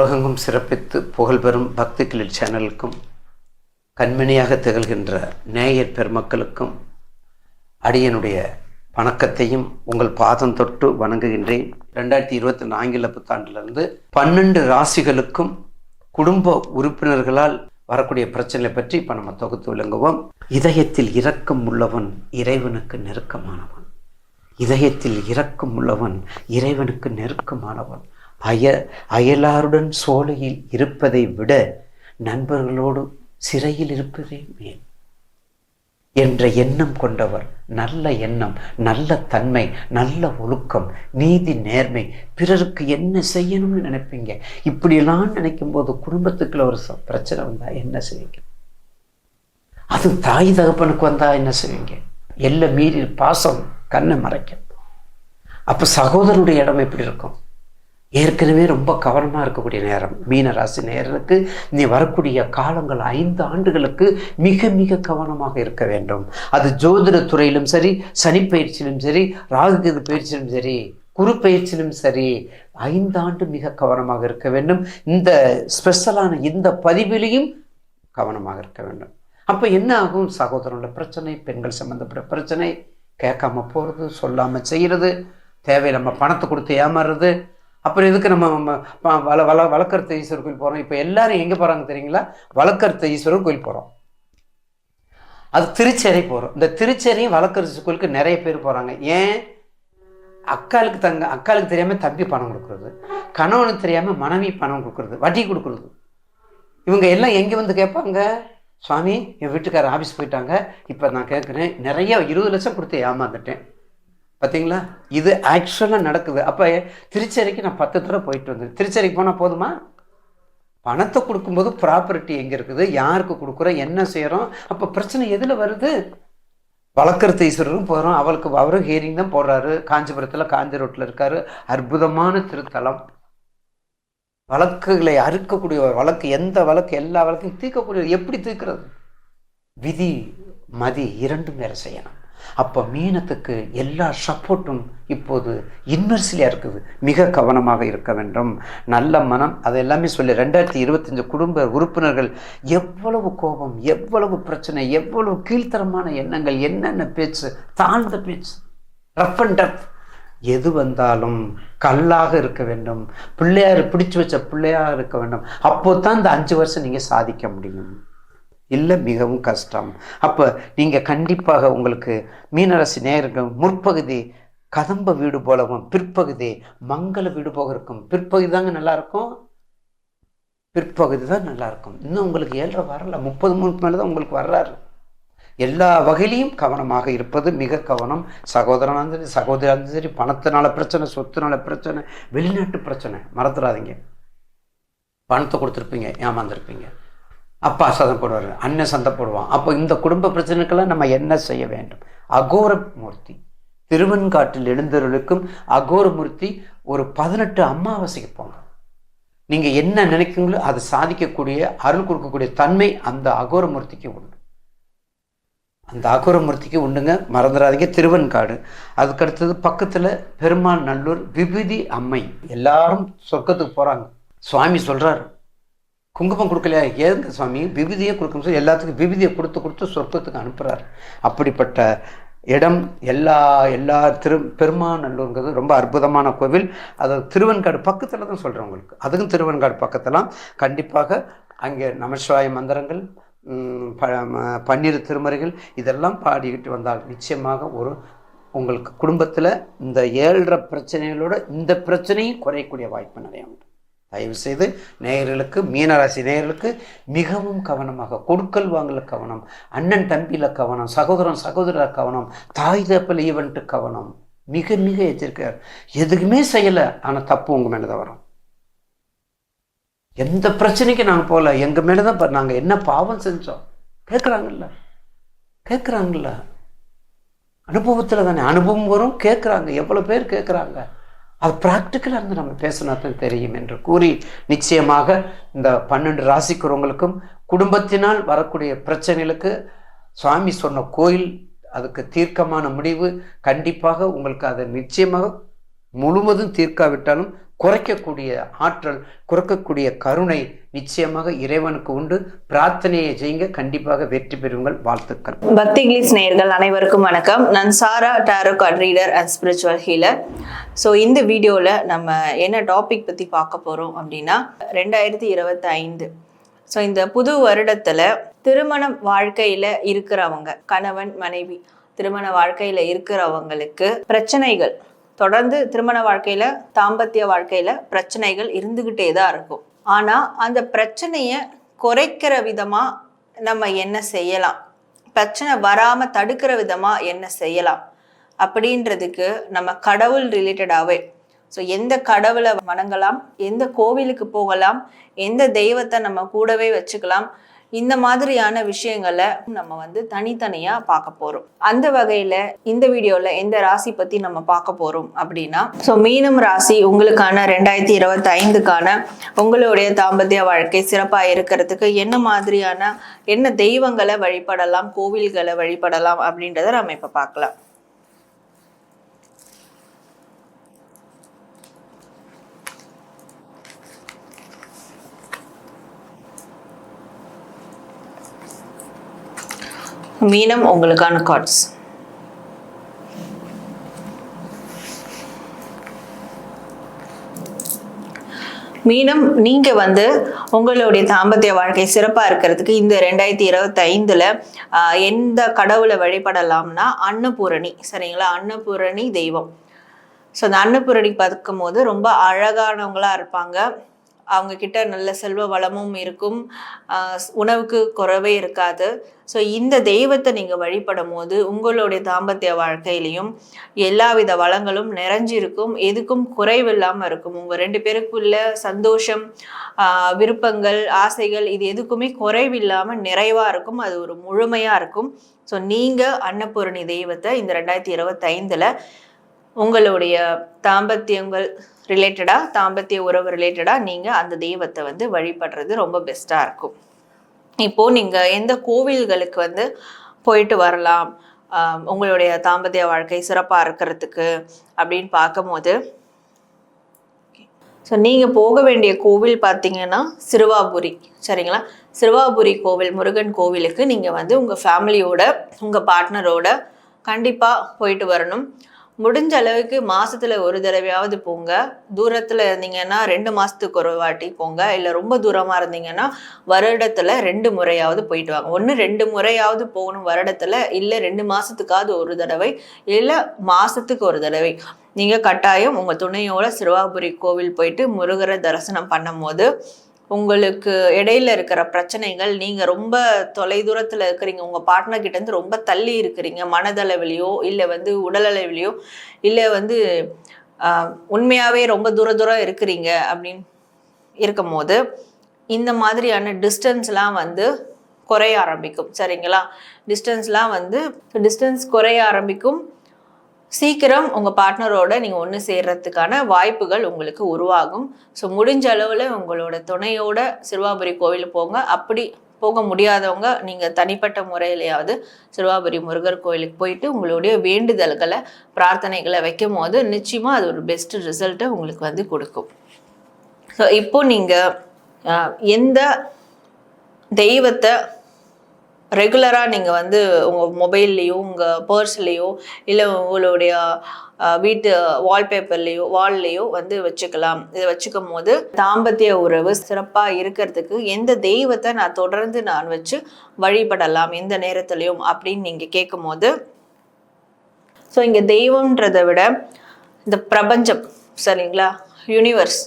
உலகெங்கும் சிறப்பித்து புகழ்பெறும் பக்தி கிளில் சேனலுக்கும் கண்மணியாக திகழ்கின்ற நேயர் பெருமக்களுக்கும் அடியனுடைய வணக்கத்தையும் உங்கள் பாதம் தொட்டு வணங்குகின்றேன். ரெண்டாயிரத்தி இருபத்தி நான்கில் புத்தாண்டிலிருந்து பன்னெண்டு ராசிகளுக்கும் குடும்ப உறுப்பினர்களால் வரக்கூடிய பிரச்சனை பற்றி இப்போ நம்ம தொகுத்து விளங்குவோம். இதயத்தில் இரக்கம் உள்ளவன் இறைவனுக்கு நெருக்கமானவன். இதயத்தில் இரக்கம் உள்ளவன் இறைவனுக்கு நெருக்கமானவன். அய அயலாருடன் சோலையில் இருப்பதை விட நண்பர்களோடு சிறையில் இருப்பதே மேல் என்ற எண்ணம் கொண்டவர் நல்ல எண்ணம் நல்ல தன்மை நல்ல ஒழுக்கம் நீதி நேர்மை பிறருக்கு என்ன செய்யணும்னு நினைப்பீங்க? இப்படியெல்லாம் நினைக்கும் போது குடும்பத்துக்குள்ள ஒரு ச- பிரச்சனை வந்தா என்ன செய்வீங்க? அது தாய் தகப்பனுக்கு வந்தா என்ன செய்வீங்க? எல்லை மீறி பாசம் கண்ணை மறைக்கும். அப்ப சகோதரனுடைய இடம் எப்படி இருக்கும்? ஏற்கனவே ரொம்ப கவனமாக இருக்கக்கூடிய நேரம். மீன ராசி நேரலுக்கு நீ வரக்கூடிய காலங்கள் ஐந்து ஆண்டுகளுக்கு மிக மிக கவனமாக இருக்க வேண்டும். அது ஜோதிட துறையிலும் சரி சனி பயிற்சியிலும் சரி ராகுகேது பயிற்சியிலும் சரி குரு பயிற்சியிலும் சரி ஐந்தாண்டு மிக கவனமாக இருக்க வேண்டும். இந்த ஸ்பெஷலான இந்த பதிவிலையும் கவனமாக இருக்க வேண்டும். அப்போ என்ன ஆகும்? சகோதரனோட பிரச்சனை பெண்கள் சம்மந்தப்பட்ட பிரச்சனை கேட்காம போகிறது சொல்லாமல் செய்கிறது தேவையில்லாமல் பணத்தை கொடுத்து ஏமாறுறது அப்புறம் எதுக்கு நம்ம வள வள வழக்கர்த்த ஈஸ்வரர் கோயில் போகிறோம் இப்போ எல்லாரும் எங்கே போகிறாங்க தெரியுங்களா? வழக்கர்த்த ஈஸ்வரர் கோயில் போகிறோம் அது திருச்சேரை போகிறோம் இந்த திருச்சேரையும் வழக்கரிசி கோயிலுக்கு நிறைய பேர் போகிறாங்க ஏன்? அக்காளுக்கு தங்க அக்காளுக்கு தெரியாமல் தம்பி பணம் கொடுக்குறது. கணவனுக்கு தெரியாமல் மனைவி பணம் கொடுக்குறது. வட்டி கொடுக்குறது. இவங்க எல்லாம் எங்கே வந்து கேட்பாங்க? சுவாமி என் வீட்டுக்காரர் ஆஃபீஸ் போயிட்டாங்க. இப்போ நான் கேட்குறேன். நிறைய இருபது லட்சம் கொடுத்து ஏமாந்துட்டேன். பார்த்தீங்களா இது ஆக்சுவலாக நடக்குது. அப்போ திருச்சேரிக்கு நான் பத்து தடவை போயிட்டு வந்தேன். திருச்சேரிக்கு போனால் போதுமா? பணத்தை கொடுக்கும்போது ப்ராப்பர்ட்டி எங்கே இருக்குது? யாருக்கு கொடுக்குறோம்? என்ன செய்கிறோம் அப்போ பிரச்சனை எதில் வருது? வழக்கருத்த ஈஸ்வரரும் போகிறோம் அவளுக்கு அவரும் ஹியரிங் தான் போடுறாரு. காஞ்சிபுரத்தில் காஞ்சி ரோட்டில் இருக்காரு. அற்புதமான திருத்தலம். வழக்குகளை அறுக்கக்கூடிய வழக்கு எந்த வழக்கு எல்லா வழக்கையும் தீர்க்கக்கூடிய எப்படி தீர்க்கிறது? விதி மதி இரண்டும் வேறு செய்யணும். அப்போ மீனத்துக்கு எல்லா சப்போர்ட்டும் இப்போது இன்வெர்ஸ்லியாக இருக்குது. மிக கவனமாக இருக்க வேண்டும். நல்ல மனம் அது எல்லாமே சொல்லி. ரெண்டாயிரத்தி இருபத்தஞ்சு குடும்ப உறுப்பினர்கள் எவ்வளவு கோபம் எவ்வளவு பிரச்சனை எவ்வளவு கீழ்த்தரமான எண்ணங்கள் என்னென்ன பேச்சு? தாழ்ந்த பேச்சு. ரஃப் அண்ட் டஃப் எது வந்தாலும் கல்லாக இருக்க வேண்டும். பிள்ளையார் பிடிச்சு வச்ச பிள்ளையாக இருக்க வேண்டும். அப்போ தான் இந்த அஞ்சு வருஷம் நீங்கள் சாதிக்க முடியும். இல்லை மிகவும் கஷ்டம். அப்போ நீங்கள் கண்டிப்பாக உங்களுக்கு மீனரசி நேயர்கள் முற்பகுதி கதம்ப வீடு போலவும் பிற்பகுதி மங்கள வீடு போக இருக்கும். பிற்பகுதி தாங்க நல்லாயிருக்கும் பிற்பகுதி தான் நல்லாயிருக்கும் இன்னும் உங்களுக்கு ஏழரை வரல. முப்பது மூணுக்கு மேலே தான் உங்களுக்கு வர்றாரு. எல்லா வகையிலையும் கவனமாக இருப்பது மிக கவனம். சகோதரனாக சரி சகோதராக சரி பணத்தினால பிரச்சனை சொத்துனால பிரச்சனை வெளிநாட்டு பிரச்சனை. மறந்துடாதீங்க. பணத்தை கொடுத்துருப்பீங்க ஏமாந்துருப்பீங்க. அப்பா சதம் போடுவார் அண்ணன் சந்தை போடுவான். அப்போ இந்த குடும்ப பிரச்சனைக்கெல்லாம் நம்ம என்ன செய்ய வேண்டும்? அகோர மூர்த்தி திருவெண்காட்டில் எழுந்தவர்களுக்கும் அகோரமூர்த்தி ஒரு பதினெட்டு அமாவாசைக்கு போங்க. நீங்கள் என்ன நினைக்கிறீங்களோ அதை சாதிக்கக்கூடிய அருள் கொடுக்கக்கூடிய தன்மை அந்த அகோரமூர்த்திக்கு உண்டு. அந்த அகோரமூர்த்திக்கு உண்டுங்க. மறந்துடாதீங்க திருவெண்காடு. அதுக்கடுத்தது பக்கத்தில் பெருமாள் நல்லூர் விபூதி அம்மை. எல்லாரும் சொர்க்கத்துக்கு போகிறாங்க சுவாமி சொல்கிறாரு குங்குமம் கொடுக்கலையா? ஏங்க சுவாமி? விபூதியே கொடுக்கணும் சொல்லி எல்லாத்துக்கும் விபூதியை கொடுத்து கொடுத்து சொர்க்கத்துக்கு அனுப்புகிறார் அப்படிப்பட்ட இடம் எல்லா எல்லா திரு பெருமாநல்லூருங்கிறது ரொம்ப அற்புதமான கோவில். அது திருவெண்காடு பக்கத்தில் தான் சொல்கிறேன் உங்களுக்கு. அதுக்கும் திருவெண்காடு பக்கத்தெல்லாம் கண்டிப்பாக அங்கே நமசிவாய மந்திரங்கள் ப ம- பன்னிரு திருமறைகள் இதெல்லாம் பாடிக்கிட்டு வந்தால் நிச்சயமாக ஒரு உங்களுக்கு குடும்பத்தில் இந்த ஏழரை பிரச்சனைகளோட இந்த பிரச்சனையும் குறையக்கூடிய வாய்ப்பு நிறையா உண்டு. தயவு செய்து நேயர்களுக்கு மீனராசி நேயர்களுக்கு மிகவும் கவனமாக கொடுக்கல் வாங்கல கவனம் அண்ணன் தம்பியில் கவனம் சகோதரன் சகோதரர் கவனம் தாய் தப்பில் ஈவன்ட்டு கவனம். மிக மிக எச்சரிக்கையார் எதுக்குமே செய்யலை ஆனால் தப்பு உங்கள் மேலே தான் வரும். எந்த பிரச்சனைக்கு நாங்கள் போகல. எங்கள் மேலே தான் நாங்கள் என்ன பாவம் செஞ்சோம்? கேட்குறாங்கல்ல கேட்குறாங்கல்ல அனுபவத்தில் தானே அனுபவம் வரும் கேட்குறாங்க எவ்வளோ பேர் கேட்குறாங்க அது ப்ராக்டிக்கலாக இருந்து நம்ம பேசினா தான் தெரியும் என்று கூறி நிச்சயமாக இந்த பன்னெண்டு ராசிக்குறவங்களுக்கும் குடும்பத்தினால் வரக்கூடிய பிரச்சனைகளுக்கு சுவாமி சொன்ன கோயில் அதுக்கு தீர்க்கமான முடிவு கண்டிப்பாக உங்களுக்கு அதை நிச்சயமாக முழுவதும் தீர்க்காவிட்டாலும் குறைக்கக்கூடிய ஆற்றல் குறைக்கக்கூடிய கருணை நிச்சயமாக இறைவனுக்கு உண்டு. பிரார்த்தனையை செய்யுங்க. கண்டிப்பாக வெற்றி பெறுங்கள். வாழ்த்துக்கள். பக்தி கிளிஸ் நேயர்கள் அனைவருக்கும் வணக்கம். நான் Sara tarot card reader and spiritual healer so இந்த வீடியோவில் நம்ம என்ன டாபிக் பற்றி பார்க்க போகிறோம் அப்படின்னா ரெண்டாயிரத்தி இருபத்தி ஐந்து ஸோ இந்த புது வருடத்தில் திருமண வாழ்க்கையில் இருக்கிறவங்க கணவன் மனைவி திருமண வாழ்க்கையில் இருக்கிறவங்களுக்கு பிரச்சனைகள் தொடர்ந்து திருமண வாழ்க்கையில் தாம்பத்திய வாழ்க்கையில் பிரச்சனைகள் இருந்துக்கிட்டே தான் இருக்கும். ஆனால் அந்த பிரச்சனையை குறைக்கிற விதமாக நம்ம என்ன செய்யலாம்? பிரச்சனை வராமல் தடுக்கிற விதமாக என்ன செய்யலாம்? அப்படின்றதுக்கு நம்ம கடவுள் ரிலேட்டடாகவே ஸோ எந்த கடவுளை வணங்கலாம்? எந்த கோவிலுக்கு போகலாம்? எந்த தெய்வத்தை நம்ம கூடவே வச்சுக்கலாம்? இந்த மாதிரியான விஷயங்களை நம்ம வந்து தனித்தனியாக பார்க்க போகிறோம் அந்த வகையில் இந்த வீடியோவில் எந்த ராசி பற்றி நம்ம பார்க்க போகிறோம் அப்படின்னா ஸோ மீனம் ராசி உங்களுக்கான ரெண்டாயிரத்தி இருபத்தி ஐந்துக்கான உங்களுடைய தாம்பத்திய வாழ்க்கை சிறப்பாக இருக்கிறதுக்கு என்ன மாதிரியான என்ன தெய்வங்களை வழிபடலாம் கோவில்களை வழிபடலாம் அப்படின்றத நம்ம இப்போ பார்க்கலாம். மீனம் உங்களுக்கான கார்ட்ஸ் மீனம் நீங்கள் வந்து உங்களுடைய தாம்பத்திய வாழ்க்கை சிறப்பாக இருக்கிறதுக்கு இந்த ரெண்டாயிரத்தி இருபத்தி எந்த கடவுளை வழிபடலாம்னா அன்னபூரணி சரிங்களா? அன்னபூரணி தெய்வம். ஸோ அந்த அன்னபூரணி பார்க்கும்போது ரொம்ப அழகானவங்களாக இருப்பாங்க. அவங்க கிட்ட நல்ல செல்வ வளமும் இருக்கும். உணவுக்கு குறைவே இருக்காது. ஸோ இந்த தெய்வத்தை நீங்கள் வழிபடும் போது உங்களுடைய தாம்பத்திய வாழ்க்கையிலையும் எல்லாவித வளங்களும் நிறைஞ்சிருக்கும். எதுக்கும் குறைவில்லாமல் இருக்கும். உங்கள் ரெண்டு பேருக்குள்ள சந்தோஷம் விருப்பங்கள் ஆசைகள் இது எதுக்குமே குறைவில்லாமல் நிறைவாக இருக்கும். அது ஒரு முழுமையாக இருக்கும். ஸோ நீங்கள் அன்னபூரணி தெய்வத்தை இந்த ரெண்டாயிரத்தி இருபத்தைந்தில் உங்களுடைய தாம்பத்தியங்கள் ரிலேட்டடாக தாம்பத்திய உறவு ரிலேட்டடாக நீங்கள் அந்த தெய்வத்தை வந்து வழிபடுறது ரொம்ப பெஸ்ட்டாக இருக்கும். இப்போது நீங்கள் எந்த கோவில்களுக்கு வந்து போயிட்டு வரலாம் உங்களுடைய தாம்பத்திய வாழ்க்கை சிறப்பாக இருக்கிறதுக்கு அப்படின்னு பார்க்கும்போது ஸோ நீங்கள் போக வேண்டிய கோவில் பார்த்தீங்கன்னா சிறுவாபுரி சரிங்களா? சிறுவாபுரி கோவில் முருகன் கோவிலுக்கு நீங்கள் வந்து உங்கள் ஃபேமிலியோட உங்கள் பார்ட்னரோட கண்டிப்பாக போயிட்டு வரணும். முடிஞ்ச அளவுக்கு மாசத்துல ஒரு தடவையாவது போங்க. தூரத்துல இருந்தீங்கன்னா ரெண்டு மாசத்துக்கு ஒரு வாட்டி போங்க. இல்ல ரொம்ப தூரமா இருந்தீங்கன்னா வருடத்துல ரெண்டு முறையாவது போயிட்டு வாங்க. ஒன்று ரெண்டு முறையாவது போகணும் வருடத்துல இல்ல ரெண்டு மாசத்துக்காவது ஒரு தடவை இல்ல மாசத்துக்கு ஒரு தடவை. நீங்க கட்டாயம் உங்க துணையோட சிறுவாபுரி கோவில் போயிட்டு முருகரை தரிசனம் பண்ணும்போது உங்களுக்கு இடையில இருக்கிற பிரச்சனைகள் நீங்க ரொம்ப தொலைதூரத்துல இருக்கிறீங்க உங்க பார்ட்னர் கிட்ட இருந்து ரொம்ப தள்ளி இருக்கிறீங்க மனதளவிலையோ இல்லை வந்து உடலளவிலையோ இல்லை வந்து உண்மையாகவே உண்மையாவே ரொம்ப தூர தூரம் இருக்கிறீங்க அப்படின்னு இருக்கும் போது இந்த மாதிரியான டிஸ்டன்ஸ்லாம் வந்து குறைய ஆரம்பிக்கும். சரிங்களா? டிஸ்டன்ஸ்லாம் வந்து டிஸ்டன்ஸ் குறைய ஆரம்பிக்கும். சீக்கிரம் உங்கள் பார்ட்னரோட நீங்கள் ஒன்று சேர்றதுக்கான வாய்ப்புகள் உங்களுக்கு உருவாகும். ஸோ முடிஞ்ச அளவில் உங்களோட துணையோட சிறுவாபுரி கோவில் போங்க. அப்படி போக முடியாதவங்க நீங்கள் தனிப்பட்ட முறையிலையாவது சிறுவாபுரி முருகர் கோயிலுக்கு போயிட்டு உங்களுடைய வேண்டுதல்களை பிரார்த்தனைகளை வைக்கும் போது நிச்சயமாக அது ஒரு பெஸ்ட் ரிசல்ட்டை உங்களுக்கு வந்து கொடுக்கும். ஸோ இப்போ நீங்கள் எந்த தெய்வத்தை ரெகுலராக நீங்கள் வந்து உங்கள் மொபைல்லையோ உங்கள் பர்ஸ்லேயோ இல்லை உங்களுடைய வீட்டு வால்பேப்பர்லேயோ வால்லையோ வந்து வச்சுக்கலாம். இதை வச்சுக்கும் போது தாம்பத்திய உறவு சிறப்பாக இருக்கிறதுக்கு எந்த தெய்வத்தை நான் தொடர்ந்து நான் வச்சு வழிபடலாம் எந்த நேரத்துலையும் அப்படின்னு நீங்கள் கேட்கும் போது ஸோ இங்கே தெய்வம்ன்றதை விட இந்த பிரபஞ்சம் சரிங்களா? யூனிவர்ஸ்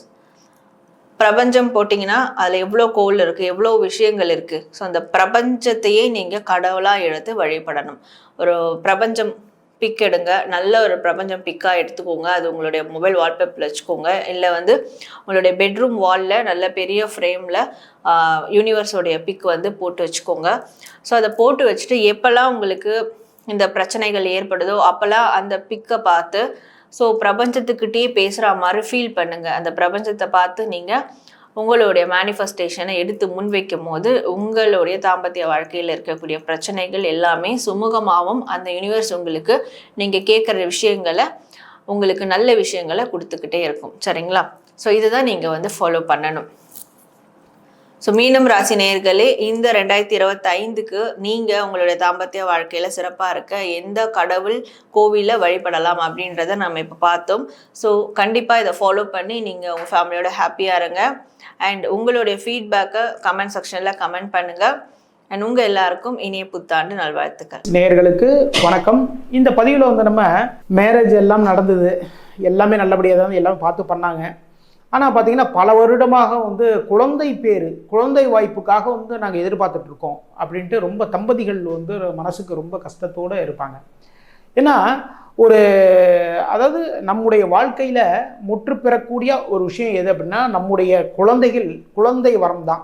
பிரபஞ்சம் போட்டிங்கன்னா அதில் எவ்வளோ கோல் இருக்குது எவ்வளோ விஷயங்கள் இருக்குது ஸோ அந்த பிரபஞ்சத்தையே நீங்கள் கடவுளாக எடுத்து வழிபடணும். ஒரு பிரபஞ்சம் பிக் எடுங்க. நல்ல ஒரு பிரபஞ்சம் பிக்காக எடுத்துக்கோங்க. அது உங்களுடைய மொபைல் வால்பேப்பரில் வச்சுக்கோங்க. இல்லை வந்து உங்களுடைய பெட்ரூம் வாலில் நல்ல பெரிய ஃப்ரேமில் யூனிவர்ஸோடைய பிக் வந்து போட்டு வச்சுக்கோங்க. ஸோ அதை போட்டு வச்சுட்டு எப்போல்லாம் உங்களுக்கு இந்த பிரச்சனைகள் ஏற்படுதோ அப்போல்லாம் அந்த பிக்கை பார்த்து ஸோ பிரபஞ்சத்துக்கிட்டே பேசுகிற மாதிரி ஃபீல் பண்ணுங்கள் அந்த பிரபஞ்சத்தை பார்த்து நீங்கள் உங்களுடைய மேனிஃபெஸ்டேஷனை எடுத்து முன்வைக்கும் போது உங்களுடைய தாம்பத்திய வாழ்க்கையில் இருக்கக்கூடிய பிரச்சனைகள் எல்லாமே சுமூகமாகவும் அந்த யூனிவர்ஸ் உங்களுக்கு நீங்கள் கேட்குற விஷயங்களை உங்களுக்கு நல்ல விஷயங்களை கொடுத்துக்கிட்டே இருக்கும். சரிங்களா? ஸோ இதுதான் நீங்கள் வந்து ஃபாலோ பண்ணணும். ஸோ மீனம் ராசி நேர்களே இந்த ரெண்டாயிரத்தி இருபத்தி ஐந்துக்கு நீங்கள் உங்களுடைய தாம்பத்திய வாழ்க்கையில் சிறப்பாக இருக்க எந்த கடவுள் கோவிலில் வழிபடலாம் அப்படின்றத நம்ம இப்போ பார்த்தோம். ஸோ கண்டிப்பாக இதை ஃபாலோ பண்ணி நீங்கள் உங்கள் ஃபேமிலியோட ஹாப்பியாக இருங்க. அண்ட் உங்களுடைய ஃபீட்பேக்கை கமெண்ட் செக்ஷனில் கமெண்ட் பண்ணுங்கள் அண்ட் உங்கள் எல்லாருக்கும் இனிய புத்தாண்டு நல்வாழ்த்துக்கள். நேர்களுக்கு வணக்கம். இந்த பதிவில் வந்து நம்ம மேரேஜ் எல்லாம் நடந்தது. எல்லாமே நல்லபடியாக தான் எல்லாமே பார்த்து பண்ணாங்க. ஆனால் பார்த்தீங்கன்னா பல வருடமாக வந்து குழந்தை பேர் குழந்தை வாய்ப்புக்காக வந்து நாங்கள் எதிர்பார்த்துட்ருக்கோம் அப்படின்ட்டு ரொம்ப தம்பதிகள் வந்து மனசுக்கு ரொம்ப கஷ்டத்தோடு இருப்பாங்க. ஏன்னா ஒரு அதாவது நம்முடைய வாழ்க்கையில் முற்று பெறக்கூடிய ஒரு விஷயம் எது அப்படின்னா நம்முடைய குழந்தைகள் குழந்தை வரம் தான்.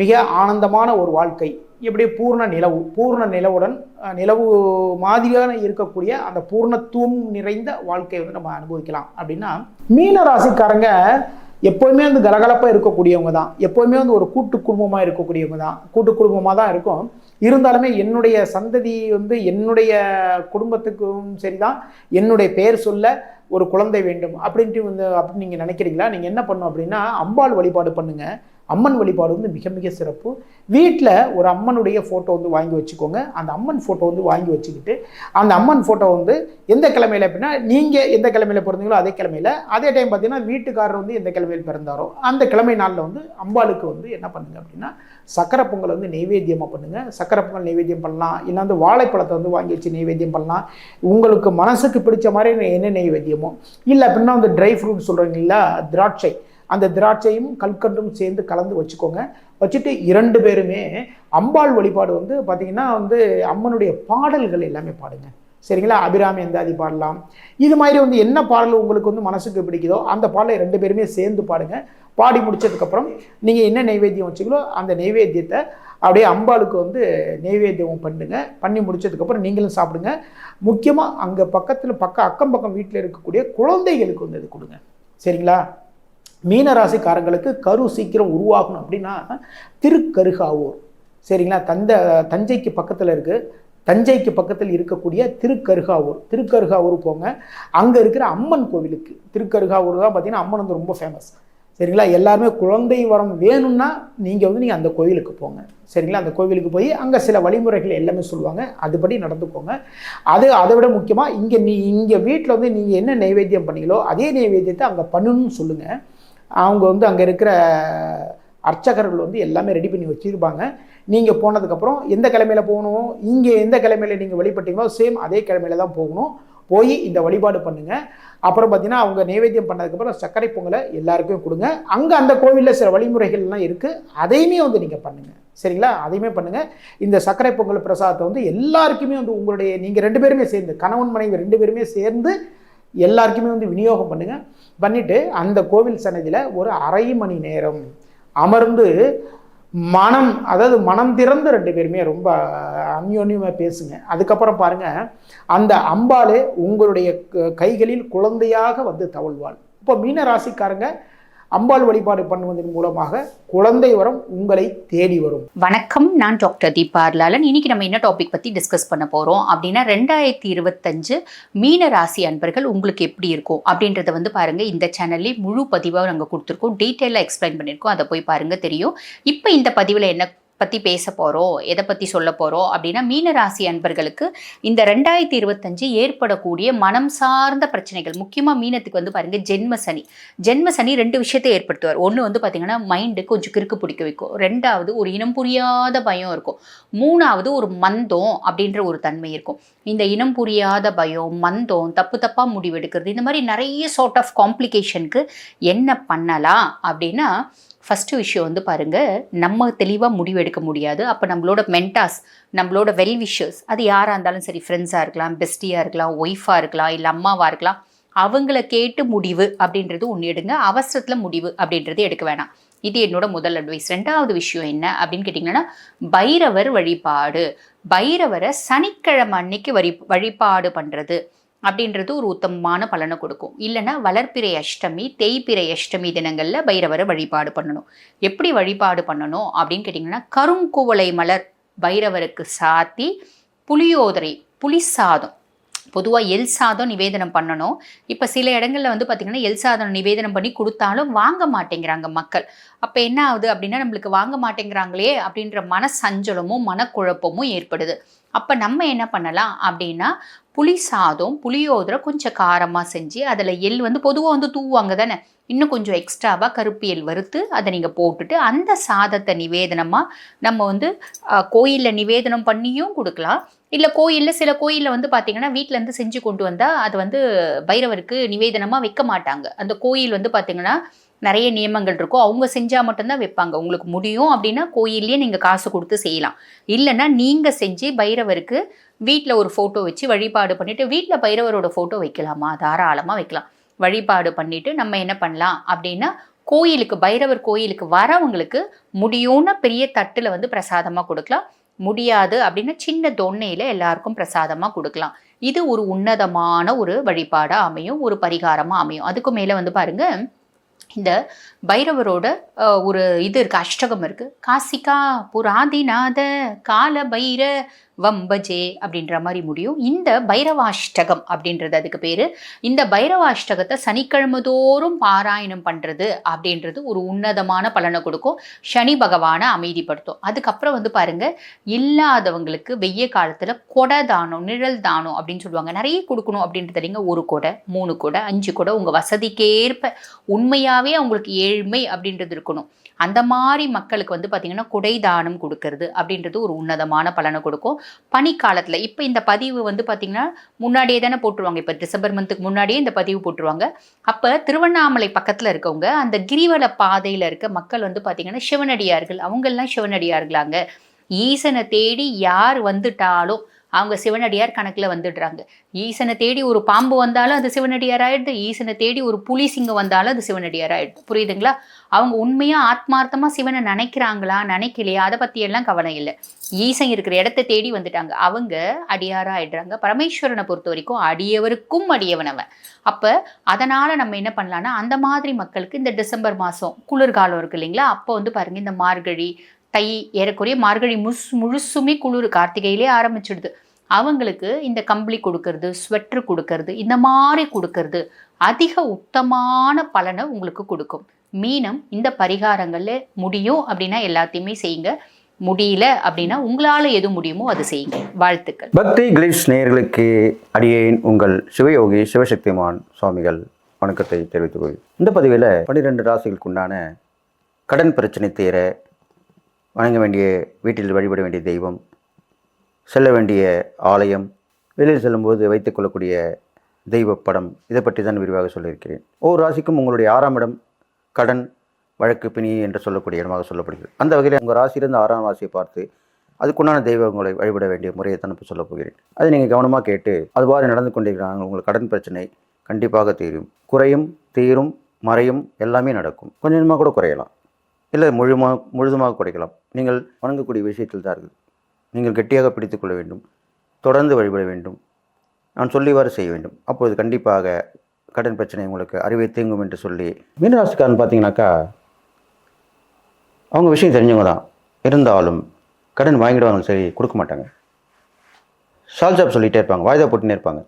மிக ஆனந்தமான ஒரு வாழ்க்கை. எப்படி பூர்ண நிலவு பூர்ண நிலவுடன் நிலவு மாதிரியான இருக்கக்கூடிய அந்த பூர்ணத்துவம் நிறைந்த வாழ்க்கையை வந்து நம்ம அனுபவிக்கலாம். அப்படின்னா மீன ராசிக்காரங்க எப்போவுமே வந்து கலகலப்பாக இருக்கக்கூடியவங்க தான். எப்போவுமே வந்து ஒரு கூட்டு குடும்பமாக இருக்கக்கூடியவங்க தான். கூட்டு குடும்பமாக தான் இருக்கும். இருந்தாலுமே என்னுடைய சந்ததி வந்து என்னுடைய குடும்பத்துக்கும் சரிதான். என்னுடைய பெயர் சொல்ல ஒரு குழந்தை வேண்டும். அப்படின்ட்டு வந்து அப்படின்னு நீங்கள் நினைக்கிறீங்களா? நீங்கள் என்ன பண்ணும் அப்படின்னா அம்பாள் வழிபாடு பண்ணுங்கள் அம்மன் வழிபாடு வந்து மிக மிக சிறப்பு. வீட்டில் ஒரு அம்மனுடைய ஃபோட்டோ வந்து வாங்கி வச்சுக்கோங்க. அந்த அம்மன் ஃபோட்டோ வந்து வாங்கி வச்சுக்கிட்டு அந்த அம்மன் ஃபோட்டோ வந்து எந்த கிழமையில அப்படின்னா நீங்கள் எந்த கிழமையில் பிறந்தீங்களோ அதே கிழமையில் அதே டைம் பார்த்தீங்கன்னா வீட்டுக்காரர் வந்து எந்த கிழமையில் பிறந்தாரோ அந்த கிழமை நாளில் வந்து அம்பாளுக்கு வந்து என்ன பண்ணுங்கள் அப்படின்னா சக்கரை பொங்கல் வந்து நெய்வேத்தியமாக பண்ணுங்கள் சக்கரை பொங்கல் நெய்வேத்தியம் பண்ணலாம். இல்லை வந்து வாழைப்பழத்தை வந்து வாங்கி வச்சு நெய்வேத்தியம் பண்ணலாம். உங்களுக்கு மனசுக்கு பிடிச்ச மாதிரி என்ன நெய்வேத்தியமோ இல்லை அப்படின்னா வந்து ட்ரை ஃப்ரூட் சொல்கிறீங்களா திராட்சை. அந்த திராட்சையும் கல்கண்டும் சேர்ந்து கலந்து வச்சுக்கோங்க. வச்சுட்டு இரண்டு பேருமே அம்பாள் வழிபாடு வந்து பார்த்திங்கன்னா வந்து அம்மனுடைய பாடல்கள் எல்லாமே பாடுங்க. சரிங்களா? அபிராமி எந்தாதி பாடலாம். இது மாதிரி வந்து என்ன பாடல் உங்களுக்கு வந்து மனசுக்கு பிடிக்குதோ அந்த பாடலை ரெண்டு பேருமே சேர்ந்து பாடுங்க. பாடி முடிச்சதுக்கப்புறம் நீங்கள் என்ன நைவேத்தியம் வச்சுங்களோ அந்த நைவேத்தியத்தை அப்படியே அம்பாளுக்கு வந்து நெய்வேத்தியம் பண்ணுங்க. பண்ணி முடிச்சதுக்கப்புறம் நீங்களும் சாப்பிடுங்க. முக்கியமாக அங்கே பக்கத்தில் பக்கம் அக்கம் பக்கம் வீட்டில் இருக்கக்கூடிய குழந்தைகளுக்கு வந்து இது கொடுங்க. சரிங்களா? மீனராசிக்காரங்களுக்கு கரு சீக்கிரம் உருவாகணும் அப்படின்னா திருக்கருகாவூர். சரிங்களா? தந்த தஞ்சைக்கு பக்கத்தில் இருக்குது தஞ்சைக்கு பக்கத்தில் இருக்கக்கூடிய திருக்கருகாவூர். திருக்கருகாவூர் போங்க. அங்கே இருக்கிற அம்மன் கோவிலுக்கு. திருக்கருகாவூர் தான் பார்த்தீங்கன்னா அம்மன் வந்து ரொம்ப ஃபேமஸ் சரிங்களா? எல்லாருமே குழந்தை வரம் வேணும்னா நீங்கள் வந்து நீங்கள் அந்த கோவிலுக்கு போங்க. சரிங்களா? அந்த கோவிலுக்கு போய் அங்கே சில வழிமுறைகள் எல்லாமே சொல்லுவாங்க. அதுபடி நடந்துக்கோங்க. அது அதை விட முக்கியமாக இங்கே நீ இங்கே வீட்டில் வந்து நீங்கள் என்ன நைவேத்தியம் பண்ணீங்களோ அதே நைவேத்தியத்தை அங்கே பண்ணணும்னு சொல்லுங்கள் அவங்க வந்து அங்கே இருக்கிற அர்ச்சகர்கள் வந்து எல்லாமே ரெடி பண்ணி வச்சுருப்பாங்க. நீங்கள் போனதுக்கப்புறம் எந்த கிழமையில் போகணும்? இங்கே எந்த கிழமையில நீங்கள் வழிபட்டீங்களோ சேம் அதே கிழமையில தான் போகணும். போய் இந்த வழிபாடு பண்ணுங்கள் அப்புறம் பார்த்தீங்கன்னா அவங்க நைவேத்தியம் பண்ணதுக்கப்புறம் சர்க்கரை பொங்கலை எல்லாருக்கும் கொடுங்க. அங்கே அந்த கோவிலில் சில வழிமுறைகள்லாம் இருக்குது அதையுமே வந்து நீங்கள் பண்ணுங்கள் சரிங்களா? அதையுமே பண்ணுங்கள் இந்த சர்க்கரை பொங்கல் பிரசாதத்தை வந்து எல்லாருக்குமே வந்து உங்களுடைய நீங்கள் ரெண்டு பேருமே சேர்ந்து கணவன் மனைவி ரெண்டு பேருமே சேர்ந்து எல்லாருக்குமே வந்து விநியோகம் பண்ணுங்கள் பண்ணிவிட்டு அந்த கோவில் சன்னதியில் ஒரு அரை மணி நேரம் அமர்ந்து மனம் அதாவது மனம் திறந்து ரெண்டு பேருமே ரொம்ப அந்யோன்யமாக பேசுங்க. அதுக்கப்புறம் பாருங்கள் அந்த அம்பாளே உங்களுடைய க- கைகளில் குழந்தையாக வந்து தவழ்வாள். இப்போ மீன ராசிக்காரங்க அம்பாள் வழிபாடு பண்ணுவதன் மூலமாக குழந்தை வரம் உங்களை தேடி வரும். வணக்கம் நான் டாக்டர் தீபா அர்லாலன். இன்னைக்கு நம்ம என்ன டாபிக் பத்தி டிஸ்கஸ் பண்ண போறோம் அப்படின்னா ரெண்டாயிரத்தி இருபத்தஞ்சு மீன ராசி அன்பர்கள் உங்களுக்கு எப்படி இருக்கும் அப்படின்றத வந்து பாருங்க. இந்த சேனல்லே முழு பதிவாக நாங்கள் கொடுத்துருக்கோம். டீட்டெயிலாக எக்ஸ்பிளைன் பண்ணியிருக்கோம். அதை போய் பாருங்க தெரியும். இப்போ இந்த பதிவில் என்ன பற்றி பேச போகிறோம் எதை பற்றி சொல்ல போகிறோம் அப்படின்னா மீனராசி அன்பர்களுக்கு இந்த ரெண்டாயிரத்தி இருபத்தஞ்சு ஏற்படக்கூடிய மனம் சார்ந்த பிரச்சனைகள் முக்கியமாக மீனத்துக்கு வந்து பாருங்கள் ஜென்ம சனி. ஜென்ம சனி ரெண்டு விஷயத்தை ஏற்படுத்துவார். ஒன்று வந்து பார்த்திங்கன்னா மைண்டு கொஞ்சம் கிறுக்கு பிடிக்க வைக்கும். ரெண்டாவது ஒரு இனம் புரியாத பயம் இருக்கும். மூணாவது ஒரு மந்தம் அப்படின்ற ஒரு தன்மை இருக்கும். இந்த இனம் புரியாத பயம் மந்தம் தப்பு தப்பாக முடிவெடுக்கிறது இந்த மாதிரி நிறைய சார்ட் ஆஃப் காம்ப்ளிகேஷனுக்கு என்ன பண்ணலாம் அப்படின்னா ஃபஸ்ட்டு விஷயம் வந்து பாருங்கள் நம்ம தெளிவாக முடிவெடுக்க முடியாது. அப்போ நம்மளோட மென்டாஸ் நம்மளோட வெல் விஷர்ஸ் அது யாராக இருந்தாலும் சரி ஃப்ரெண்ட்ஸாக இருக்கலாம் பெஸ்டியாக இருக்கலாம் ஒய்ஃபாக இருக்கலாம் இல்லை அம்மாவாக இருக்கலாம் அவங்கள கேட்டு முடிவு அப்படின்றது ஒன்று எடுங்க. அவசரத்தில் முடிவு அப்படின்றது எடுக்க வேணாம். இது என்னோட முதல் அட்வைஸ் ரெண்டாவது விஷயம் என்ன அப்படின்னு கேட்டிங்கன்னா பைரவர் வழிபாடு. பைரவரை சனிக்கிழமை அன்னைக்கு வழி வழிபாடு பண்ணுறது அப்படின்றது ஒரு உத்தமமான பலனை கொடுக்கும். இல்லைன்னா வளர்ப்பிறை அஷ்டமி தேய்ப்பிறை அஷ்டமி தினங்களில் பைரவரை வழிபாடு பண்ணணும். எப்படி வழிபாடு பண்ணணும் அப்படின்னு கேட்டிங்கன்னா கருங்குவளை மலர் பைரவருக்கு சாத்தி புளியோதரை புளி சாதம் பொதுவாக எல் சாதம் நிவேதனம் பண்ணணும். இப்போ சில இடங்களில் வந்து பார்த்திங்கன்னா எல் சாதம் நிவேதனம் பண்ணி கொடுத்தாலும் வாங்க மாட்டேங்கிறாங்க மக்கள். அப்போ என்ன ஆகுது அப்படின்னா நம்மளுக்கு வாங்க மாட்டேங்கிறாங்களே அப்படின்ற மன சஞ்சலமும் மனக்குழப்பமும் ஏற்படுது. அப்போ நம்ம என்ன பண்ணலாம் அப்படின்னா புளி சாதம் புளியோதரை கொஞ்சம் காரமாக செஞ்சு அதில் எள் வந்து பொதுவாக வந்து தூவாங்க தானே? இன்னும் கொஞ்சம் எக்ஸ்ட்ராவாக கருப்பியல் வறுத்து அதை நீங்கள் போட்டுட்டு அந்த சாதத்தை நிவேதனமாக நம்ம வந்து கோயிலில் நிவேதனம் பண்ணியும் கொடுக்கலாம். இல்லை கோயிலில் சில கோயிலில் வந்து பார்த்தீங்கன்னா வீட்டிலேருந்து செஞ்சு கொண்டு வந்தால் அது வந்து பைரவருக்கு நிவேதனமாக வைக்க மாட்டாங்க. அந்த கோயில் வந்து பார்த்தீங்கன்னா நிறைய நியமங்கள் இருக்கும். அவங்க செஞ்சால் மட்டும்தான் வைப்பாங்க. உங்களுக்கு முடியும் அப்படின்னா கோயில்லையே நீங்கள் காசு கொடுத்து செய்யலாம். இல்லைன்னா நீங்கள் செஞ்சு பைரவருக்கு வீட்டில் ஒரு ஃபோட்டோ வச்சு வழிபாடு பண்ணிவிட்டு வீட்டில் பைரவரோட ஃபோட்டோ வைக்கலாமா? தாராளமாக வைக்கலாம். வழிபாடு பண்ணிவிட்டு நம்ம என்ன பண்ணலாம் அப்படின்னா கோயிலுக்கு பைரவர் கோயிலுக்கு வரவங்களுக்கு முடியும்னா பெரிய தட்டில் வந்து பிரசாதமாக கொடுக்கலாம். முடியாது அப்படின்னா சின்ன தொன்னையில் எல்லாருக்கும் பிரசாதமாக கொடுக்கலாம். இது ஒரு உன்னதமான ஒரு வழிபாடாக அமையும் ஒரு பரிகாரமாக அமையும். அதுக்கு மேலே வந்து பாருங்கள் இந்த பைரவரோட ஒரு இது இருக்குது அஷ்டகம் இருக்குது காசிகா புராதிநாத கால பைர வம்பஜே அப்படின்ற மாதிரி முடியும். இந்த பைரவாஷ்டகம் அப்படின்றது அதுக்கு பேர். இந்த பைரவாஷ்டகத்தை சனிக்கிழமை தோறும் பாராயணம் பண்ணுறது அப்படின்றது ஒரு உன்னதமான பலனை கொடுக்கும். சனி பகவானை அமைதிப்படுத்தும். அதுக்கப்புறம் வந்து பாருங்கள் இல்லாதவங்களுக்கு வெய்ய காலத்தில் கொடை தானம் நிழல் தானம் அப்படின்னு சொல்லுவாங்க. நிறைய கொடுக்கணும் அப்படின்றது இல்லைங்க. ஒரு கொடை மூணு கொடை அஞ்சு கொடை. உங்கள் வசதிக்கேற்ப உண்மையாகவே அவங்களுக்கு ஏழ்மை அப்படின்றது இருக்கணும். அந்த மாதிரி மக்களுக்கு வந்து பார்த்தீங்கன்னா குடை தானம் கொடுக்கறது அப்படின்றது ஒரு உன்னதமான பலனை கொடுக்கும். பனிக்காலத்தில் இப்போ இந்த பதிவு வந்து பார்த்தீங்கன்னா முன்னாடியே தானே போட்டுருவாங்க. இப்போ டிசம்பர் மந்த்துக்கு முன்னாடியே இந்த பதிவு போட்டுருவாங்க. அப்போ திருவண்ணாமலை பக்கத்தில் இருக்கவங்க அந்த கிரிவல பாதையில் இருக்க மக்கள் வந்து பார்த்தீங்கன்னா சிவனடியார்கள். அவங்கெல்லாம் சிவனடியார்களாங்க. ஈசனை தேடி யார் வந்துட்டாலும் அவங்க சிவனடியார் கணக்கில் வந்துடுறாங்க. ஈசனை தேடி ஒரு பாம்பு வந்தாலும் அது சிவனடியார் ஆயிடுது. ஈசனை தேடி ஒரு புலி சிங்கம் வந்தாலும் அது சிவனடியார் ஆயிடுது. புரியுதுங்களா? அவங்க உண்மையாக ஆத்மார்த்தமாக சிவனை நினைக்கிறாங்களா நினைக்கலையா? அதை பற்றியெல்லாம் கவனம் இல்லை. ஈசன் இருக்கிற இடத்த தேடி வந்துட்டாங்க. அவங்க அடியாராக ஆயிடுறாங்க. பரமேஸ்வரனை பொறுத்த வரைக்கும் அடியவருக்கும் அடியவனவன் அப்போ அதனால் நம்ம என்ன பண்ணலான்னா அந்த மாதிரி மக்களுக்கு இந்த டிசம்பர் மாதம் குளிர்காலம் இருக்கு இல்லைங்களா? அப்போ வந்து பாருங்கள் இந்த மார்கழி தை ஏறக்குறைய மார்கழி முஸ் முழுசுமே குளிர் கார்த்திகையிலே ஆரம்பிச்சிடுது. அவங்களுக்கு இந்த கம்பளி கொடுக்கறது ஸ்வெட்ரு கொடுக்கறது இந்த மாதிரி கொடுக்கறது அதிக உத்தமான பலனை உங்களுக்கு கொடுக்கும். மீனம் இந்த பரிகாரங்களில் முடியும் அப்படின்னா எல்லாத்தையுமே செய்யுங்க. முடியல அப்படின்னா உங்களால் எது முடியுமோ அது செய்யுங்க. வாழ்த்துக்கள். பக்தி கிளிப்ஸ் நேர்களுக்கு அடியேன் உங்கள் சிவயோகி சிவசக்திமான் சுவாமிகள் வணக்கத்தை தெரிவித்துக் இந்த பதிவில் பன்னிரெண்டு ராசிகளுக்குண்டான கடன் பிரச்சனை தீர வணங்க வேண்டிய வீட்டில் வழிபட வேண்டிய தெய்வம் செல்ல வேண்டிய ஆலயம் வெளியில் செல்லும்போது வைத்துக்கொள்ளக்கூடிய தெய்வ படம் இதை பற்றி தான் விரிவாக சொல்லியிருக்கிறேன். ஒவ்வொரு ராசிக்கும் உங்களுடைய ஆறாம் இடம் கடன் வழக்கு பிணி என்று சொல்லக்கூடிய இடமாக சொல்லப்படுகிறது. அந்த வகையில் உங்கள் ராசியிலிருந்து ஆறாம் ராசியை பார்த்து அதுக்குண்டான தெய்வங்களை வழிபட வேண்டிய முறையை தான் இப்போ சொல்லப் போகிறேன். அதை நீங்கள் கவனமாக கேட்டு அதுவாறு நடந்து கொண்டிருக்கிறாங்க உங்களுக்கு கடன் பிரச்சனை கண்டிப்பாக தீரும். குறையும் தீரும் மறையும் எல்லாமே நடக்கும். கொஞ்சமாக கூட குறையலாம். இல்லை முழுமா முழுதுமாக குறைக்கலாம். நீங்கள் வணங்கக்கூடிய விஷயத்தில் தான் இருக்குது நீங்கள் கெட்டியாக பிடித்துக்கொள்ள வேண்டும். தொடர்ந்து வழிபட வேண்டும். நான் சொல்லிவாறு செய்ய வேண்டும். அப்பொழுது கண்டிப்பாக கடன் பிரச்சனை உங்களுக்கு அறிவை தீங்கும் என்று சொல்லி மீனராசிக்காரன் பார்த்தீங்கன்னாக்கா அவங்க விஷயம் தெரிஞ்சவங்க தான். இருந்தாலும் கடன் வாங்கிடுவாங்க சரி கொடுக்க மாட்டாங்க. சால் சொல்லிகிட்டே இருப்பாங்க. வாய்தா போட்டுனே இருப்பாங்க.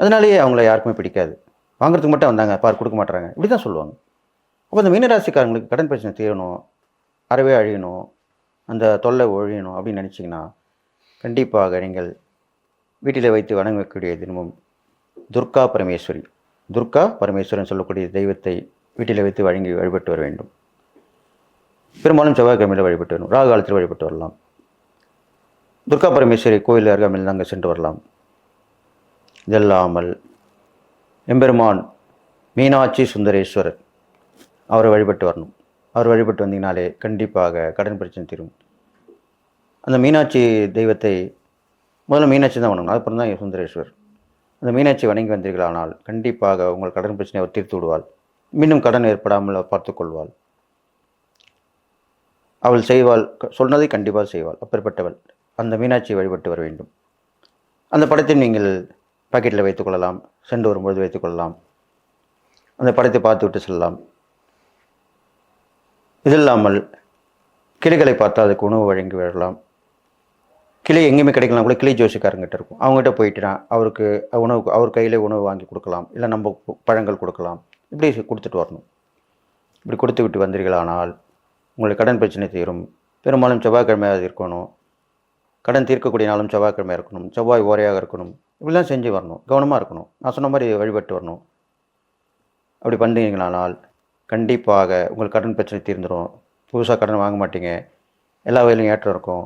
அதனாலேயே அவங்கள யாருக்குமே பிடிக்காது. வாங்குறதுக்கு மட்டும் வந்தாங்க. பார் கொடுக்க மாட்டுறாங்க. இப்படி தான் சொல்லுவாங்க. அப்போ இந்த மீனராசிக்காரங்களுக்கு கடன் பிரச்சனை தீரணும். அறவே அழியணும் அந்த தொல்லை ஒழியணும் அப்படின்னு நினச்சிங்கன்னா கண்டிப்பாக நீங்கள் வீட்டில் வைத்து வணங்கக்கூடிய தினமும் துர்கா பரமேஸ்வரி துர்கா பரமேஸ்வரன் சொல்லக்கூடிய தெய்வத்தை வீட்டில் வைத்து வழங்கி வழிபட்டு வர வேண்டும். பெரும்பாலும் செவ்வாய்க்கிழமையில் வழிபட்டு வரணும் ராகு காலத்தில் வழிபட்டு வரலாம். துர்கா பரமேஸ்வரி கோயில் அருகாமையில் அங்கே சென்று வரலாம். இதல்லாமல் எம்பெருமான் மீனாட்சி சுந்தரேஸ்வரர் அவரை வழிபட்டு வரணும். அவர் வழிபட்டு வந்தீங்கனாலே கண்டிப்பாக கடன் பிரச்சனை தீரும். அந்த மீனாட்சி தெய்வத்தை முதல்ல மீனாட்சி தான் வணங்கணும். அப்புறம் தான் சுந்தரேஸ்வர். அந்த மீனாட்சி வணங்கி வந்தீர்களானால் கண்டிப்பாக உங்கள் கடன் பிரச்சனையை அவர் தீர்த்து விடுவாள் மீண்டும் கடன் ஏற்படாமல் பார்த்துக்கொள்வாள் அவள் செய்வாள் சொன்னதை கண்டிப்பாக செய்வாள். அப்பேற்பட்டவள் அந்த மீனாட்சியை வழிபட்டு வர வேண்டும். அந்த படத்தை நீங்கள் பாக்கெட்டில் வைத்துக்கொள்ளலாம் சென்று வரும்பொழுது வைத்துக்கொள்ளலாம் அந்த படத்தை பார்த்து விட்டு செல்லலாம். இது இல்லாமல் கிளிகளை பார்த்தா அதுக்கு உணவு வழங்கி விடலாம். கிளி எங்கேயுமே கிடைக்கலாம் கூட கிளி ஜோசிக்காரங்கிட்ட இருக்கும். அவங்ககிட்ட போயிட்டுனா அவருக்கு உணவு அவர் கையில் உணவு வாங்கி கொடுக்கலாம். இல்லை நம்ம பழங்கள் கொடுக்கலாம். இப்படி கொடுத்துட்டு வரணும். இப்படி கொடுத்து விட்டு வந்தீர்களானால் உங்களுக்கு கடன் பிரச்சனை தீரும். பெரும்பாலும் செவ்வாய்க்கிழமையாக இருக்கணும். கடன் தீர்க்கக்கூடிய நாளும் செவ்வாய்க்கிழமை இருக்கணும். செவ்வாய் ஓரையாக இருக்கணும். இப்படிலாம் செஞ்சு வரணும். கவனமாக இருக்கணும். நான் சொன்ன மாதிரி வழிபட்டு வரணும். அப்படி பண்ணுறீங்களானால் கண்டிப்பாக உங்கள் கடன் பிரச்சனை தீர்ந்துடும் புதுசாக கடன் வாங்க மாட்டீங்க. எல்லா வகையிலும் ஏற்றம் இருக்கும்.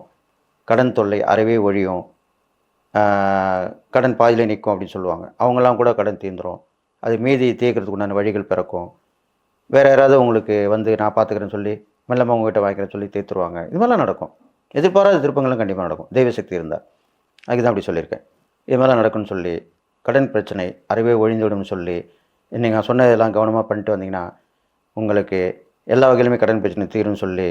கடன் தொல்லை அறவே ஒழியும். கடன் பாதியிலே நிற்கும் அப்படின்னு சொல்லுவாங்க. அவங்கெல்லாம் கூட கடன் தீர்ந்துடும் அது மீதி தீர்க்கறதுக்கு உண்டான வழிகள் பிறக்கும். வேறு யாராவது உங்களுக்கு வந்து நான் பார்த்துக்கிறேன்னு சொல்லி மெல்லமாக உங்ககிட்ட வாங்கிக்கிறேன்னு சொல்லி தீர்த்துருவாங்க இது மாதிரிலாம் நடக்கும். எதிர்பாராத திருப்பங்களும் கண்டிப்பாக நடக்கும். தெய்வ சக்தி இருந்தால். அதுக்கு தான் அப்படி சொல்லியிருக்கேன். இது மாதிரிலாம் நடக்கும்னு சொல்லி கடன் பிரச்சனை அறவே ஒழிந்துவிடும் சொல்லி நீங்கள் நான் சொன்னதெல்லாம் கவனமாக பண்ணிட்டு வந்தீங்கன்னா உங்களுக்கு எல்லா வகையிலுமே கடன் பிரச்சனை தீரும்னு சொல்லி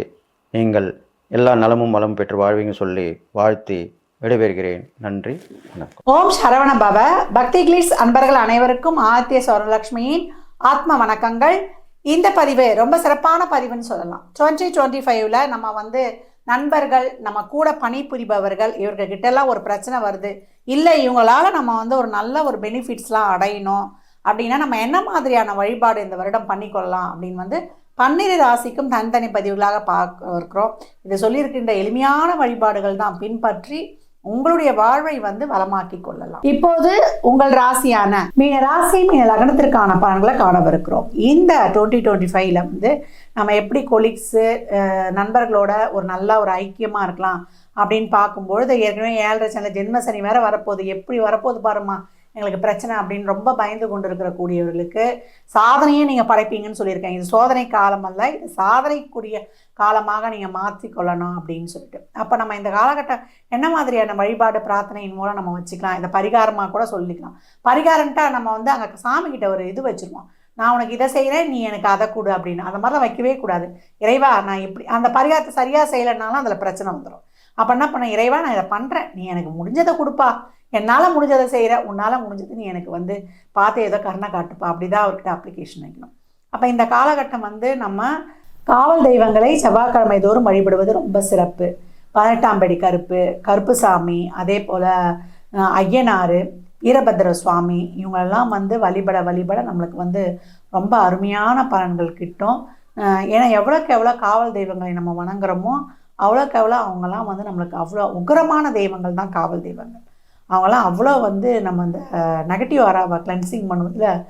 நீங்கள் எல்லா நலமும் வளமும் பெற்று வாழ்வீங்கன்னு சொல்லி வாழ்த்தி விடைபெறுகிறேன். நன்றி வணக்கம். ஓம் சரவண பவ. பக்தி கிளீஸ் அன்பர்கள் அனைவருக்கும் ஆத்திய சௌரலக்ஷ்மியின் ஆத்ம வணக்கங்கள். இந்த பதிவு ரொம்ப சிறப்பான பதிவுன்னு சொல்லலாம். டுவெண்ட்டி டுவெண்ட்டி ஃபைவ்ல நம்ம வந்து நண்பர்கள் நம்ம கூட பணிபுரிபவர்கள் இவர்கிட்ட எல்லாம் ஒரு பிரச்சனை வருது. இல்லை இவங்களால நம்ம வந்து ஒரு நல்ல ஒரு பெனிஃபிட்ஸ்லாம் அடையணும். அப்படின்னா நம்ம என்ன மாதிரியான வழிபாடு இந்த வருடம் பண்ணிக்கொள்ளலாம் அப்படின்னு வந்து பன்னிரு ராசிக்கும் தனித்தனி பதிவுகளாக பார்க்க இருக்கிறோம். இது சொல்லியிருக்கின்ற எளிமையான வழிபாடுகள் தான் பின்பற்றி உங்களுடைய வாழ்வை வந்து வளமாக்கி கொள்ளலாம். இப்போது உங்கள் ராசியான மீன ராசி மீன லக்னத்திற்கான பலன்களை காணவிருக்கிறோம். இந்த டுவெண்ட்டி டுவெண்ட்டி ஃபைவ்ல வந்து நம்ம எப்படி கொலீக்ஸு நண்பர்களோட ஒரு நல்ல ஒரு ஐக்கியமாக இருக்கலாம் அப்படின்னு பார்க்கும்பொழுது ஏற்கனவே ஏழரை சனி ஜென்ம சனி வேற வரப்போகுது. எப்படி வரப்போகுது பாருமா எங்களுக்கு பிரச்சனை அப்படின்னு ரொம்ப பயந்து கொண்டு இருக்கிற கூடியவர்களுக்கு சாதனையே நீங்கள் படைப்பீங்கன்னு சொல்லியிருக்கேன். இது சோதனை காலம் அல்ல இது சாதனைக்குரிய காலமாக நீங்கள் மாற்றிக்கொள்ளணும் அப்படின்னு சொல்லிட்டு. அப்போ நம்ம இந்த காலகட்டம் என்ன மாதிரியான வழிபாடு பிரார்த்தனையின் மூலம் நம்ம வச்சுக்கலாம்? இதை பரிகாரமாக கூட சொல்லிக்கலாம். பரிகாரம்ட்டா நம்ம வந்து அங்கே சாமிக்கிட்ட ஒரு இது வச்சுருவோம். நான் உனக்கு இதை செய்கிறேன் நீ எனக்கு அதை கொடு அப்படின்னு. அந்த மாதிரிலாம் வைக்கவே கூடாது. இறைவா நான் இப்படி அந்த பரிகாரத்தை சரியாக செய்யலைனாலும் அதில் பிரச்சனை வந்துடும் அப்போ என்ன பண்ண இறைவா நான் இதை பண்ணுறேன் நீ எனக்கு முடிஞ்சதை கொடுப்பா. என்னால் முடிஞ்சதை செய்கிற உன்னால் முடிஞ்சது நீ எனக்கு வந்து பார்த்து ஏதோ கருணை காட்டுப்பா. அப்படி தான் அவர்கிட்ட அப்ளிகேஷன் வைக்கணும். அப்போ இந்த காலகட்டம் வந்து நம்ம காவல் தெய்வங்களை செவ்வாய்க்கிழமை தோறும் வழிபடுவது ரொம்ப சிறப்பு. பதினெட்டாம் படி கருப்பு கருப்புசாமி அதே போல் ஐயனாறு வீரபத்திர சுவாமி இவங்களெல்லாம் வந்து வழிபட வழிபட நம்மளுக்கு வந்து ரொம்ப அருமையான பலன்கள் கிட்டும். ஏன்னா எவ்வளோக்கு எவ்வளோ காவல் தெய்வங்களை நம்ம வணங்குறோமோ அவ்வளோக்கு எவ்வளோ அவங்கெல்லாம் வந்து நம்மளுக்கு அவ்வளோ உக்கரமான தெய்வங்கள் தான் காவல் தெய்வங்கள். அவங்களாம் அவ்வளோ வந்து நம்ம இந்த நெகட்டிவ் அறாவை கிளென்சிங் பண்ணுவதில்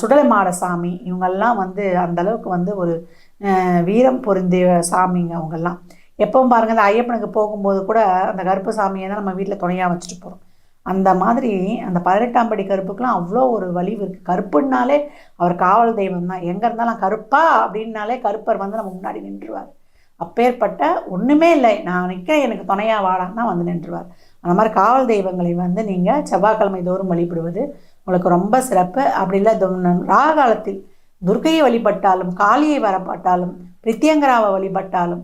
சுடலை மாட சாமி இவங்கெல்லாம் வந்து அந்த அளவுக்கு வந்து ஒரு வீரம் பொருந்திய சாமிங்க அவங்கெல்லாம். எப்பவும் பாருங்கள் இந்த ஐயப்பனுக்கு போகும்போது கூட அந்த கருப்பு சாமியை தான் நம்ம வீட்டில் துணையாக வச்சுட்டு போகிறோம் அந்த மாதிரி அந்த பதினெட்டாம் படி கருப்புக்கெலாம் அவ்வளோ ஒரு வலிவு இருக்குது கருப்புன்னாலே அவர் காவல் தெய்வம் தான். எங்கே இருந்தாலும் கருப்பா அப்படின்னாலே கருப்பர் வந்து நம்ம முன்னாடி நின்றுவார். அப்பேற்பட்ட ஒன்றுமே இல்லை. நான் நிற்கிறேன் எனக்கு துணையாக வாடான்னா வந்து நின்றுவார். அந்த மாதிரி காவல் தெய்வங்களை வந்து நீங்கள் செவ்வாய்க்கிழமை தோறும் வழிபடுவது உங்களுக்கு ரொம்ப சிறப்பு. அப்படி இல்லை ராகாலத்தில் துர்க்கையை வழிபட்டாலும் காளியை வரப்பட்டாலும் பிரித்தியங்கராவை வழிபட்டாலும்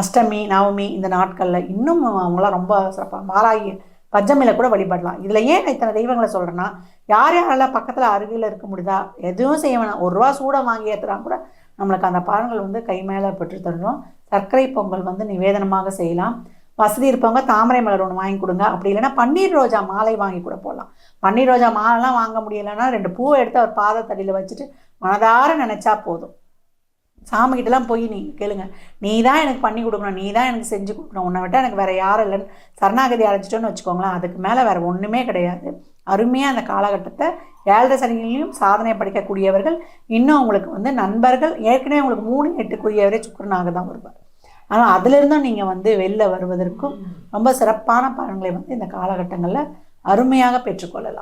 அஷ்டமி நவமி இந்த நாட்களில் இன்னும் அவங்களாம் ரொம்ப சிறப்பாக மாறாகி பஞ்சமில கூட வழிபடலாம். இதில் ஏன் இத்தனை தெய்வங்களை சொல்கிறேன்னா யார் யாரெல்லாம் பக்கத்தில் அருகில் இருக்க முடியுதா? எதுவும் செய்ய வேணாம். ஒரு ரூபா சூட வாங்கி ஏற்றுனா கூட நம்மளுக்கு அந்த பலன்கள் வந்து கை மேலே பெற்று தருவோம் சர்க்கரை பொங்கல் வந்து நிவேதனமாக செய்யலாம். வசதி இருப்பவங்க தாமரை மலர் ஒன்று வாங்கி கொடுங்க. அப்படி இல்லைன்னா பன்னீர் ரோஜா மாலை வாங்கி கூட போடலாம். பன்னீர் ரோஜா மாலைலாம் வாங்க முடியலைன்னா ரெண்டு பூவை எடுத்து அவர் பாதத்தடியில் வச்சுட்டு மனதார நினச்சா போதும். சாமிகிட்டலாம் போய் நீ கேளுங்க. நீ தான் எனக்கு பண்ணி கொடுக்கணும். நீ தான் எனக்கு செஞ்சு கொடுக்கணும். உன்னை விட்டால் எனக்கு வேறு யாரும் இல்லைன்னு சரணாகதி அடைச்சிட்டோன்னு வச்சுக்கோங்களேன். அதுக்கு மேலே வேறு ஒன்றுமே கிடையாது. அருமையாக அந்த காலகட்டத்தை ஏழரை சனிகளையும் சாதனை படைக்கக்கூடியவர்கள் இன்னும் உங்களுக்கு வந்து நண்பர்கள் ஏற்கனவே உங்களுக்கு மூணு எட்டுக்குரியவரே சுக்கரனாக தான் வருவார். ஆனால் அதிலிருந்தும் நீங்கள் வந்து வெளில வருவதற்கும் ரொம்ப சிறப்பான பலன்களை வந்து இந்த காலகட்டங்களில் அருமையாக பெற்றுக்கொள்ளலாம்.